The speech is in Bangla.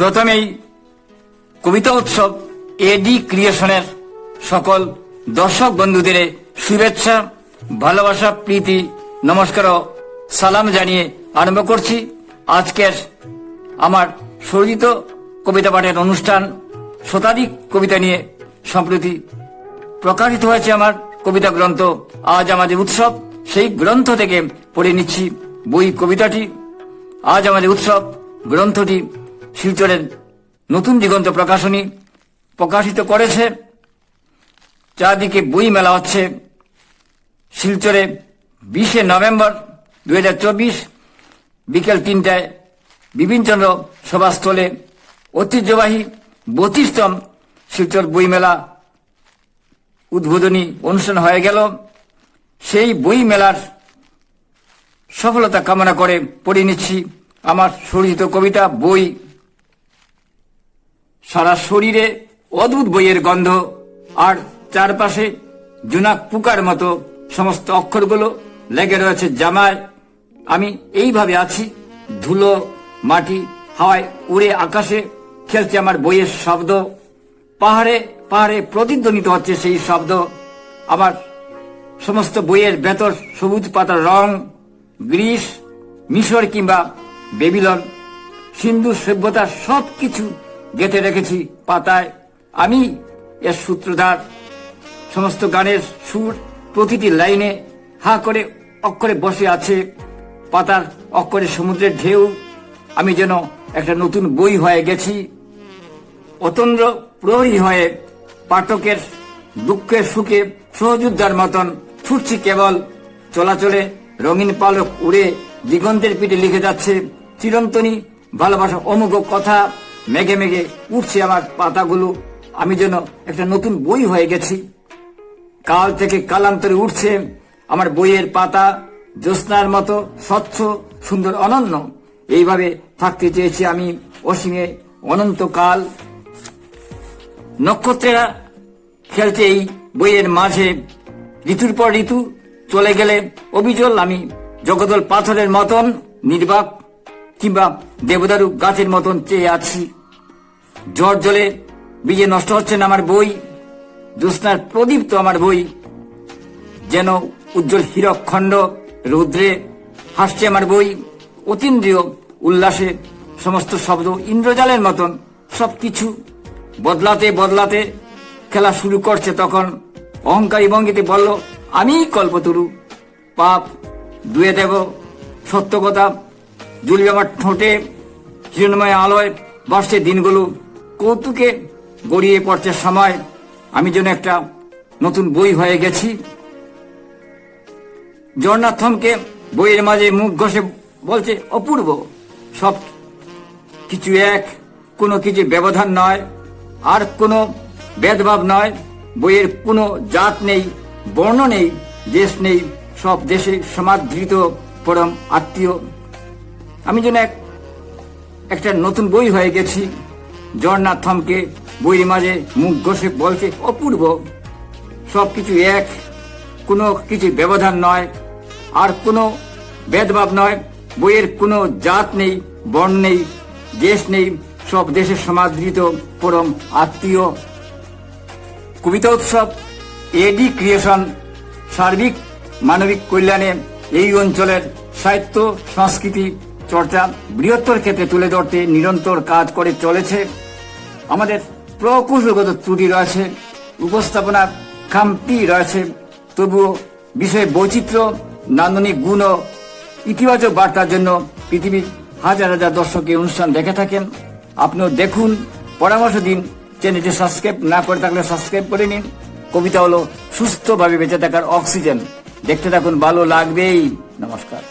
প্রথমেই কবিতা উৎসব এডি ক্রিয়েশনের সকল দর্শক বন্ধুদের শুভেচ্ছা, ভালোবাসা, প্রীতি, নমস্কার ও সালাম জানিয়ে আরম্ভ করছি আজকের আমার সজ্জিত কবিতা পাঠের অনুষ্ঠান। শতাধিক কবিতা নিয়ে সম্প্রতি প্রকাশিত হয়েছে আমার কবিতা গ্রন্থ। আজ আমাদের উৎসব, সেই গ্রন্থ থেকে পড়ে নিচ্ছি বই কবিতাটি। আজ আমাদের উৎসব, গ্রন্থটি শিলচরের নতুন দিগন্ত প্রকাশনী প্রকাশিত করেছে। চারদিকে বই মেলা হচ্ছে। শিলচরে বিশে নভেম্বর দু হাজার চব্বিশ বিকেল তিনটায় বিপিনচন্দ্র সভাস্থলে ঐতিহ্যবাহী বত্রিশতম শিলচর বইমেলা উদ্বোধনী অনুষ্ঠান হয়ে গেল। সেই বই মেলার সফলতা কামনা করে পড়ে নিচ্ছি আমার সরিত কবিতা, বই সারা শরীরে অদ্ভুত বইয়ের গন্ধ, আর চারপাশে জোনাক পুকার মতো সমস্ত অক্ষরগুলো লেগে রয়েছে জামায়। আমি এইভাবে আছি, ধুলো, মাটি, হাওয়ায় উড়ে আকাশে খেলছে আমার বইয়ের শব্দ। পাহাড়ে পাহাড়ে প্রতিধ্বনিত হচ্ছে সেই শব্দ। আমার সমস্ত বইয়ের ভেতর সবুজ পাতার রং, গ্রিস, মিশর কিংবা বেবিলন, সিন্ধু সভ্যতার সব কিছু গেঁথে রেখেছি পাতায়। আমি এর সূত্রধার। সমস্ত গানের সুর প্রতিটি লাইনে হা করে অক্ষরে বসে আছে। পাতার অক্ষরে সমুদ্রের ঢেউ। আমি যেন একটা নতুন বই হয়ে গেছি। অতন্দ্র প্রহরী হয়ে পাঠকের দুঃখের সুখে সহযোদ্ধার মতন ছুটছি কেবল। চলাচলে রঙিন পালক উড়ে দিগন্তের পিঠে লিখে যাচ্ছে চিরন্তনী ভালোবাসা অমুক কথা। মেঘে মেঘে উঠছে আমার পাতাগুলো। আমি যেন একটা নতুন বই হয়ে গেছি। কাল থেকে কালান্তরে উঠছে আমার বইয়ের পাতা। জ্যোৎস্নার মতো স্বচ্ছ, সুন্দর, অনন্য। এইভাবে থাকতে চেয়েছি আমি অসীমে অনন্তকাল নক্ষত্রেরা খেলছে এই বইয়ের মাঝে। ঋতুর পর ঋতু চলে গেলে অবিচল আমি জগদল পাথরের মতন নির্বাক কিংবা দেবদারু গাছের মতন চেয়ে আছি। ঝড় জলে বীজে নষ্ট হচ্ছে না আমার বই, জ্যোৎস্নার প্রদীপ্ত আমার বই। যেন উজ্জ্বল হীরক খণ্ড রৌদ্রে হাসছে আমার বই, অতীন্দ্রিয় উল্লাসে সমস্ত শব্দ ইন্দ্রজালের মতন সব কিছু বদলাতে বদলাতে খেলা শুরু করছে তখন। অহংকারী ভঙ্গিতে বলল আমি কল্পতরু, পাপ দুয়ে দেব সত্য কথা জুলবে আমার ঠোঁটে হিরণময় আলোয় বাসছে দিনগুলো। কৌতুকে গড়িয়ে পড়ছে সময়। আমি যেন একটা নতুন বই হয়ে গেছি। জগন্নাথ থমকে বইয়ের মাঝে মুখ ঘষে বলছে, অপূর্ব। সব কিছু এক, কোনো কিছু ব্যবধান নয়, আর কোনো ভেদভাব নয়। বইয়ের কোনো জাত নেই, বর্ণ নেই, দেশ নেই, সব দেশে সমাদৃত, পরম আত্মীয়। আমি যেন এক, একটা নতুন বই হয়ে গেছি। জগন্নাথ থমকে, বইয়ের মাঝে মুখ ঘষে বলছে, অপূর্ব। সবকিছু এক, কোনো কিছু ব্যবধান নয়, আর কোনো ভেদভাব নয়। বইয়ের কোনো জাত নেই, বর্ণ নেই, দেশ নেই, সব দেশের সমাদৃত, পরম আত্মীয়। কবিতা উৎসব, এডি ক্রিয়েশন, সার্বিক মানবিক কল্যাণে এই অঞ্চলের সাহিত্য, সংস্কৃতি চর্চা বৃহত্তর ক্ষেত্রে তুলে ধরতে নিরন্তর কাজ করে চলেছে। আমাদের প্রকৌশলগত ত্রুটি রয়েছে, উপস্থাপনার খামতি রয়েছে, তবুও বিষয়ে বৈচিত্র্য, নান্দনিক গুণ ও ইতিবাচক বার্তার জন্য পৃথিবীর হাজার হাজার দর্শক এই অনুষ্ঠান দেখে থাকেন। আপনিও দেখুন, পরামর্শ দিন চ্যানেলটি সাবস্ক্রাইব না করে থাকলে সাবস্ক্রাইব করে নিন। কবিতা হলো সুস্থভাবে বেঁচে থাকার অক্সিজেন দেখতে থাকুন, ভালো লাগবেই। নমস্কার।